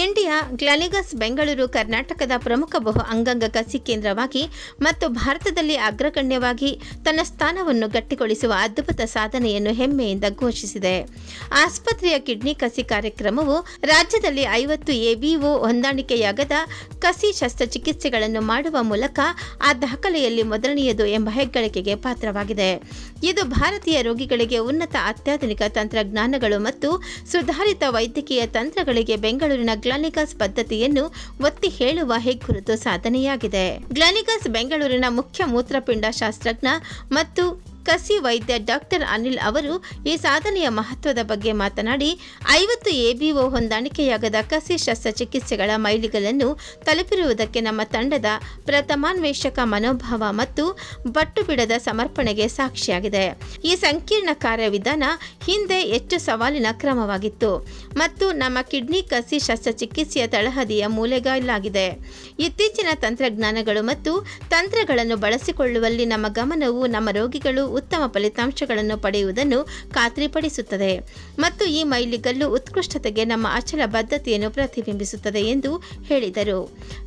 India ಗ್ಲಾನಿಗಸ್ Bengaluru, ಕರ್ನಾಟಕದ ಪ್ರಮುಖ ಬಹು ಅಂಗಾಂಗ ಕಸಿ ಕೇಂದ್ರವಾಗಿ ಮತ್ತು ಭಾರತದಲ್ಲಿ ಅಗ್ರಗಣ್ಯವಾಗಿ ತನ್ನ ಸ್ಥಾನವನ್ನು ಗಟ್ಟಿಗೊಳಿಸುವ ಅದ್ಭುತ ಸಾಧನೆಯನ್ನು ಹೆಮ್ಮೆಯಿಂದ ಘೋಷಿಸಿದೆ. ಆಸ್ಪತ್ರೆಯ ಕಿಡ್ನಿ ಕಸಿ ಕಾರ್ಯಕ್ರಮವು ರಾಜ್ಯದಲ್ಲಿ ಐವತ್ತು ಎಬಿಒ ಹೊಂದಾಣಿಕೆಯಾಗದ ಕಸಿ ಶಸ್ತ್ರಚಿಕಿತ್ಸೆಗಳನ್ನು ಮಾಡುವ ಮೂಲಕ ಆ ದಾಖಲೆಯಲ್ಲಿ ಮೊದಲನೆಯದು ಎಂಬ ಹೆಗ್ಗಳಿಕೆಗೆ ಪಾತ್ರವಾಗಿದೆ. ಇದು ಭಾರತೀಯ ರೋಗಿಗಳಿಗೆ ಉನ್ನತ ಅತ್ಯಾಧುನಿಕ ತಂತ್ರಜ್ಞಾನಗಳು ಮತ್ತು ಸುಧಾರಿತ ವೈದ್ಯಕೀಯ ತಂತ್ರಗಳಿಗೆ ಬೆಂಗಳೂರಿನ ಗ್ಲಾನಿಗಸ್ ಪದ್ಧತಿಯನ್ನು ಒತ್ತಿ ಹೇಳುವ ಹೆಗ್ಗುರುತು ಸಾಧನೆಯಾಗಿದೆ. ಗ್ಲಾನಿಕಸ್ ಬೆಂಗಳೂರಿನ ಮುಖ್ಯ ಮೂತ್ರಪಿಂಡ ಶಾಸ್ತ್ರಜ್ಞ ಮತ್ತು ಕಸಿ ವೈದ್ಯ ಡಾಕ್ಟರ್ ಅನಿಲ್ ಅವರು ಈ ಸಾಧನೆಯ ಮಹತ್ವದ ಬಗ್ಗೆ ಮಾತನಾಡಿ, ಐವತ್ತು ಎಬಿಒ ಹೊಂದಾಣಿಕೆಯಾಗದ ಕಸಿ ಶಸ್ತ್ರಚಿಕಿತ್ಸೆಗಳ ಮೈಲಿಗಲನ್ನು ತಲುಪಿರುವುದಕ್ಕೆ ನಮ್ಮ ತಂಡದ ಪ್ರಥಮಾನ್ವೇಷಕ ಮನೋಭಾವ ಮತ್ತು ಬಟ್ಟು ಬಿಡದ ಸಮರ್ಪಣೆಗೆ ಸಾಕ್ಷಿಯಾಗಿದೆ. ಈ ಸಂಕೀರ್ಣ ಕಾರ್ಯವಿಧಾನ ಹಿಂದೆ ಹೆಚ್ಚು ಸವಾಲಿನ ಕ್ರಮವಾಗಿತ್ತು ಮತ್ತು ನಮ್ಮ ಕಿಡ್ನಿ ಕಸಿ ಶಸ್ತ್ರಚಿಕಿತ್ಸೆಯ ತಳಹದಿಯ ಮೂಲೆಗಲ್ಲಾಗಿದೆ ಇತ್ತೀಚಿನ ತಂತ್ರಜ್ಞಾನಗಳು ಮತ್ತು ತಂತ್ರಗಳನ್ನು ಬಳಸಿಕೊಳ್ಳುವಲ್ಲಿ ನಮ್ಮ ಗಮನವು ನಮ್ಮ ರೋಗಿಗಳು ಉತ್ತಮ ಫಲಿತಾಂಶಗಳನ್ನು ಪಡೆಯುವುದನ್ನು ಖಾತ್ರಿಪಡಿಸುತ್ತದೆ. ಮತ್ತು ಈ ಮೈಲಿಗಲ್ಲು ಉತ್ಕೃಷ್ಟತೆಗೆ ನಮ್ಮ ಅಚಲ ಬದ್ಧತೆಯನ್ನು ಪ್ರತಿಬಿಂಬಿಸುತ್ತದೆ ಎಂದು ಹೇಳಿದರು.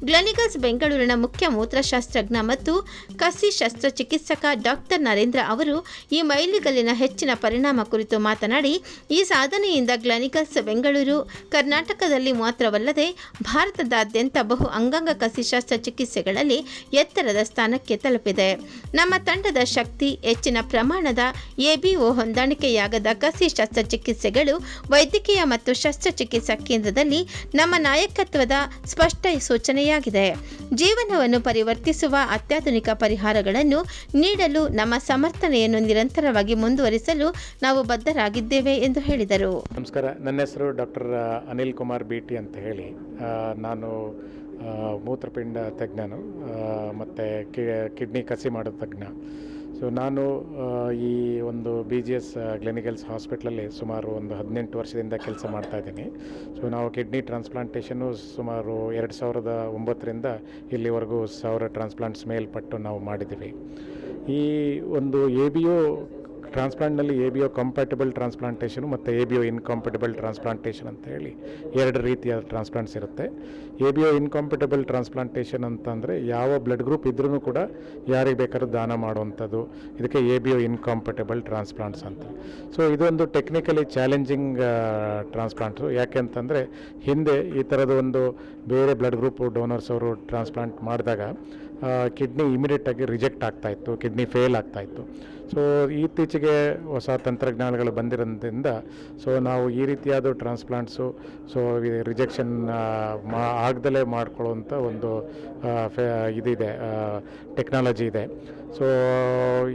ಗ್ಲನಿಗಸ್ ಬೆಂಗಳೂರಿನ ಮುಖ್ಯ ಮೂತ್ರಶಾಸ್ತ್ರಜ್ಞ ಮತ್ತು ಕಸಿ ಶಸ್ತ್ರಚಿಕಿತ್ಸಕ ಡಾಕ್ಟರ್ ನರೇಂದ್ರ ಅವರು ಈ ಮೈಲಿಗಲ್ಲಿನ ಹೆಚ್ಚಿನ ಪರಿಣಾಮ ಕುರಿತು ಮಾತನಾಡಿ, ಈ ಸಾಧನೆಯಿಂದ ಗ್ಲನಿಗಸ್ ಬೆಂಗಳೂರು, ಕರ್ನಾಟಕದಲ್ಲಿ ಮಾತ್ರವಲ್ಲದೆ ಭಾರತದಾದ್ಯಂತ ಬಹು ಅಂಗಾಂಗ ಕಸಿ ಶಸ್ತ್ರಚಿಕಿತ್ಸೆಗಳಲ್ಲಿ ಎತ್ತರದ ಸ್ಥಾನಕ್ಕೆ ತಲುಪಿದೆ. ನಮ್ಮ ತಂಡದ ಶಕ್ತಿ, ಹೆಚ್ಚಿನ ಪ್ರಮಾಣದ ಎಬಿಒ ಹೊಂದಾಣಿಕೆಯಾಗದ ಕಸಿ ಶಸ್ತ್ರಚಿಕಿತ್ಸೆಗಳು ವೈದ್ಯಕೀಯ ಮತ್ತು ಶಸ್ತ್ರಚಿಕಿತ್ಸಾ ಕೇಂದ್ರದಲ್ಲಿ ನಮ್ಮ ನಾಯಕತ್ವದ ಸ್ಪಷ್ಟ ಸೂಚನೆಯಾಗಿದೆ. ಜೀವನವನ್ನು ಪರಿವರ್ತಿಸುವ ಅತ್ಯಾಧುನಿಕ ಪರಿಹಾರಗಳನ್ನು ನೀಡಲು ನಮ್ಮ ಸಮರ್ಥನೆಯನ್ನು ನಿರಂತರವಾಗಿ ಮುಂದುವರಿಸಲು ನಾವು ಬದ್ಧರಾಗಿದ್ದೇವೆ ಎಂದು ಹೇಳಿದರು. ನಮಸ್ಕಾರ. ನನ್ನ ಹೆಸರು ಡಾಕ್ಟರ್ ಅನಿಲ್ ಕುಮಾರ್ ಬಿಟಿ ಅಂತ ಹೇಳಿ. ನಾನು ಮೂತ್ರಪಿಂಡ ತಜ್ಞನು ಮತ್ತು ಕಿಡ್ನಿ ಕಸಿ ಮಾಡೋ ತಜ್ಞ. ಸೊ ನಾನು ಈ ಒಂದು ಬಿ ಜಿ ಎಸ್ ಕ್ಲಿನಿಕಲ್ಸ್ ಹಾಸ್ಪಿಟ್ಲಲ್ಲಿ ಸುಮಾರು ಒಂದು ಹದಿನೆಂಟು ವರ್ಷದಿಂದ ಕೆಲಸ ಮಾಡ್ತಾ ಇದ್ದೀನಿ. ಸೊ ನಾವು ಕಿಡ್ನಿ ಟ್ರಾನ್ಸ್ಪ್ಲಾಂಟೇಷನ್ನು ಸುಮಾರು ಎರಡು ಸಾವಿರದ ಒಂಬತ್ತರಿಂದ ಇಲ್ಲಿವರೆಗೂ ಸಾವಿರ ಟ್ರಾನ್ಸ್ಪ್ಲಾಂಟ್ಸ್ ಮೇಲ್ಪಟ್ಟು ನಾವು ಮಾಡಿದ್ದೀವಿ. ಈ ಒಂದು A B O ಟ್ರಾನ್ಸ್ಪ್ಲಾಂಟ್ನಲ್ಲಿ A B O compatible transplantation ಮತ್ತು A B O incompatible transplantation ಅಂತ ಹೇಳಿ ಎರಡು ರೀತಿಯ ಟ್ರಾನ್ಸ್ಪ್ಲಾಂಟ್ಸ್ ಇರುತ್ತೆ. A B O incompatible transplantation ಅಂತಂದರೆ ಯಾವ ಬ್ಲಡ್ ಗ್ರೂಪ್ ಇದ್ರೂ ಕೂಡ ಯಾರಿಗೆ ಬೇಕಾದ್ರೂ ದಾನ ಮಾಡುವಂಥದ್ದು. ಇದಕ್ಕೆ A B O incompatible transplants ಅಂತ. ಸೊ ಇದೊಂದು ಟೆಕ್ನಿಕಲಿ ಚಾಲೆಂಜಿಂಗ್ ಟ್ರಾನ್ಸ್ಪ್ಲಾಂಟ್ಸು ಯಾಕೆ ಅಂತಂದರೆ ಹಿಂದೆ ಈ ಥರದ ಒಂದು ಬೇರೆ ಬ್ಲಡ್ ಗ್ರೂಪ್ ಡೋನರ್ಸ್ ಅವರು ಟ್ರಾನ್ಸ್ಪ್ಲಾಂಟ್ ಮಾಡಿದಾಗ ಕಿಡ್ನಿ ಇಮಿಡಿಯೇಟಾಗಿ ರಿಜೆಕ್ಟ್ ಆಗ್ತಾಯಿತ್ತು ಕಿಡ್ನಿ ಫೇಲ್ ಆಗ್ತಾಯಿತ್ತು ಸೊ ಇತ್ತೀಚೆಗೆ ಹೊಸ ತಂತ್ರಜ್ಞಾನಗಳು ಬಂದಿರೋದ್ರಿಂದ ಸೊ ನಾವು ಈ ರೀತಿಯಾದ ಟ್ರಾನ್ಸ್ಪ್ಲಾಂಟ್ಸು ಸೊ ರಿಜೆಕ್ಷನ್ ಮಾ, ಆಗ್ದಲೇ ಮಾಡ್ಕೊಳ್ಳುವಂಥ ಒಂದು ಫೆ, ಇದಿದೆ ಟೆಕ್ನಾಲಜಿ ಇದೆ. ಸೊ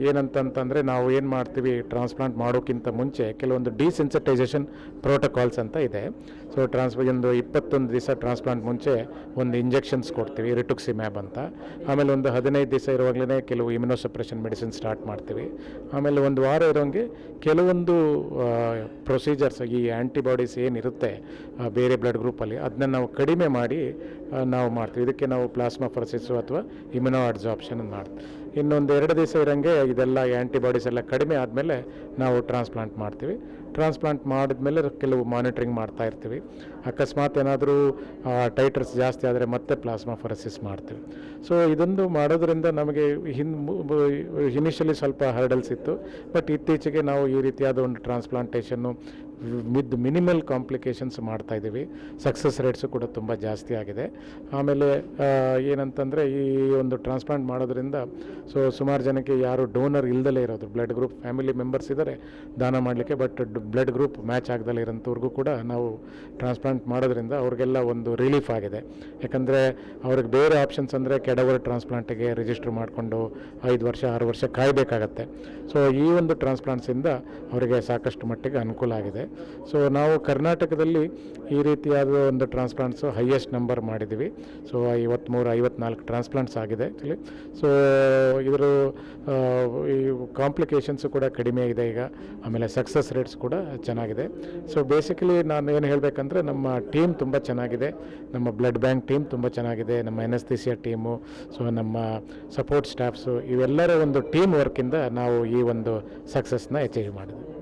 ಏನಂತಂತಂದರೆ ನಾವು ಏನು ಮಾಡ್ತೀವಿ ಟ್ರಾನ್ಸ್ಪ್ಲಾಂಟ್ ಮಾಡೋಕ್ಕಿಂತ ಮುಂಚೆ ಕೆಲವೊಂದು ಡಿಸೆನ್ಸಿಟೈಸೇಷನ್ ಪ್ರೋಟೋಕಾಲ್ಸ್ ಅಂತ ಇದೆ. ಸೊ ಟ್ರಾನ್ಸ್ ಒಂದು ಇಪ್ಪತ್ತೊಂದು ದಿವಸ ಟ್ರಾನ್ಸ್ಪ್ಲಾಂಟ್ ಮುಂಚೆ ಒಂದು ಇಂಜೆಕ್ಷನ್ಸ್ ಕೊಡ್ತೀವಿ ರಿಟುಕ್ಸಿಮ್ಯಾಬ್ ಅಂತ. ಆಮೇಲೆ ಒಂದು ಹದಿನೈದು ದಿವಸ ಇರುವಾಗಲೇ ಕೆಲವು ಇಮ್ಯುನೋಸಪ್ರೆಷನ್ ಮೆಡಿಸಿನ್ ಸ್ಟಾರ್ಟ್ ಮಾಡ್ತೀವಿ. ಆಮೇಲೆ ಒಂದು ವಾರ ಇರೋಂಗೆ ಕೆಲವೊಂದು ಪ್ರೊಸೀಜರ್ಸ್ ಈ ಆ್ಯಂಟಿಬಾಡೀಸ್ ಏನಿರುತ್ತೆ ಬೇರೆ ಬ್ಲಡ್ ಗ್ರೂಪಲ್ಲಿ ಅದನ್ನ ನಾವು ಕಡಿಮೆ ಮಾಡಿ ನಾವು ಮಾಡ್ತೀವಿ. ಇದಕ್ಕೆ ನಾವು ಪ್ಲಾಸ್ಮಾ ಫರ್ಸಿಸು ಅಥವಾ ಇಮ್ಯುನೋ ಅಡ್ಸಾಪ್ಷನ್ ಮಾಡ್ತೀವಿ. ಇನ್ನೊಂದು ಎರಡು ದಿವಸ ಇರೋಂಗೆ ಇದೆಲ್ಲ ಆ್ಯಂಟಿಬಾಡೀಸ್ ಎಲ್ಲ ಕಡಿಮೆ ಆದಮೇಲೆ ನಾವು ಟ್ರಾನ್ಸ್ಪ್ಲಾಂಟ್ ಮಾಡ್ತೀವಿ. ಟ್ರಾನ್ಸ್ಪ್ಲಾಂಟ್ ಮಾಡಿದ್ಮೇಲೆ ಕೆಲವು ಮಾನಿಟ್ರಿಂಗ್ ಮಾಡ್ತಾ ಇರ್ತೀವಿ. ಅಕಸ್ಮಾತ್ ಏನಾದರೂ ಟೈಟರ್ಸ್ ಜಾಸ್ತಿ ಆದರೆ ಮತ್ತೆ ಪ್ಲಾಸ್ಮಾ ಫರಸಿಸ್ ಮಾಡ್ತೀವಿ. ಸೊ ಇದೊಂದು ಮಾಡೋದ್ರಿಂದ ನಮಗೆ ಹಿನ್ ಇನಿಷಿಯಲಿ ಸ್ವಲ್ಪ ಹರ್ಡಲ್ಸ್ ಇತ್ತು. ಬಟ್ ಇತ್ತೀಚೆಗೆ ನಾವು ಈ ರೀತಿಯಾದ ಒಂದು ಟ್ರಾನ್ಸ್ಪ್ಲಾಂಟೇಷನ್ನು ವಿತ್ ಮಿನಿಮಲ್ ಕಾಂಪ್ಲಿಕೇಶನ್ಸ್ ಮಾಡ್ತಾ ಇದ್ದೀವಿ. ಸಕ್ಸಸ್ ರೇಟ್ಸು ಕೂಡ ತುಂಬ ಜಾಸ್ತಿ ಆಗಿದೆ. ಆಮೇಲೆ ಏನಂತಂದರೆ ಈ ಒಂದು ಟ್ರಾನ್ಸ್ಪ್ಲಾಂಟ್ ಮಾಡೋದ್ರಿಂದ ಸೊ ಸುಮಾರು ಜನಕ್ಕೆ ಯಾರು ಡೋನರ್ ಇಲ್ದಲೇ ಇರೋದು. ಬ್ಲಡ್ ಗ್ರೂಪ್ ಫ್ಯಾಮಿಲಿ ಮೆಂಬರ್ಸ್ ಇದ್ದಾರೆ, ದಾನ ಮಾಡಲಿಕ್ಕೆ ಬಟ್ ಬ್ಲಡ್ ಗ್ರೂಪ್ ಮ್ಯಾಚ್ ಆಗದಲ್ಲಿ ಇರೋಂಥವ್ರಿಗೂ ಕೂಡ ನಾವು ಟ್ರಾನ್ಸ್ಪ್ಲಾಂಟ್ ಮಾಡೋದ್ರಿಂದ ಅವ್ರಿಗೆಲ್ಲ ಒಂದು ರಿಲೀಫ್ ಆಗಿದೆ. ಯಾಕಂದರೆ ಅವ್ರಿಗೆ ಬೇರೆ ಆಪ್ಷನ್ಸ್ ಅಂದರೆ ಕೆಡವರ್ ಟ್ರಾನ್ಸ್ಪ್ಲಾಂಟಿಗೆ ರಿಜಿಸ್ಟರ್ ಮಾಡಿಕೊಂಡು ಐದು ವರ್ಷ, ಆರು ವರ್ಷ ಕಾಯಬೇಕಾಗತ್ತೆ. ಸೊ ಈ ಒಂದು ಟ್ರಾನ್ಸ್ಪ್ಲಾಂಟ್ಸಿಂದ ಅವರಿಗೆ ಸಾಕಷ್ಟು ಮಟ್ಟಿಗೆ ಅನುಕೂಲ ಆಗಿದೆ. ಸೊ ನಾವು ಕರ್ನಾಟಕದಲ್ಲಿ ಈ ರೀತಿಯಾದ ಒಂದು ಟ್ರಾನ್ಸ್ಪ್ಲಾಂಟ್ಸು ಹೈಯೆಸ್ಟ್ ನಂಬರ್ ಮಾಡಿದ್ದೀವಿ. ಸೊ ಐವತ್ತ್ಮೂರು ಐವತ್ನಾಲ್ಕು ಟ್ರಾನ್ಸ್ಪ್ಲಾಂಟ್ಸ್ ಆಗಿದೆ ಆ್ಯಕ್ಚುಲಿ ಸೊ ಇದರ ಈ ಕಾಂಪ್ಲಿಕೇಶನ್ಸು ಕೂಡ ಕಡಿಮೆ ಇದೆ ಈಗ. ಆಮೇಲೆ ಸಕ್ಸಸ್ ರೇಟ್ಸ್ ಕೂಡ ಚೆನ್ನಾಗಿದೆ. ಸೊ ಬೇಸಿಕಲಿ ನಾನು ಏನು ಹೇಳಬೇಕಂದ್ರೆ ನಮ್ಮ ಟೀಮ್ ತುಂಬ ಚೆನ್ನಾಗಿದೆ. ನಮ್ಮ ಬ್ಲಡ್ ಬ್ಯಾಂಕ್ ಟೀಮ್ ತುಂಬ ಚೆನ್ನಾಗಿದೆ. ನಮ್ಮ N S C team so ನಮ್ಮ ಸಪೋರ್ಟ್ ಸ್ಟಾಫ್ಸು ಇವೆಲ್ಲರ ಒಂದು ಟೀಮ್ ವರ್ಕಿಂದ ನಾವು ಈ ಒಂದು ಸಕ್ಸಸ್ನ ಅಚೀವ್ ಮಾಡಿದ್ವಿ.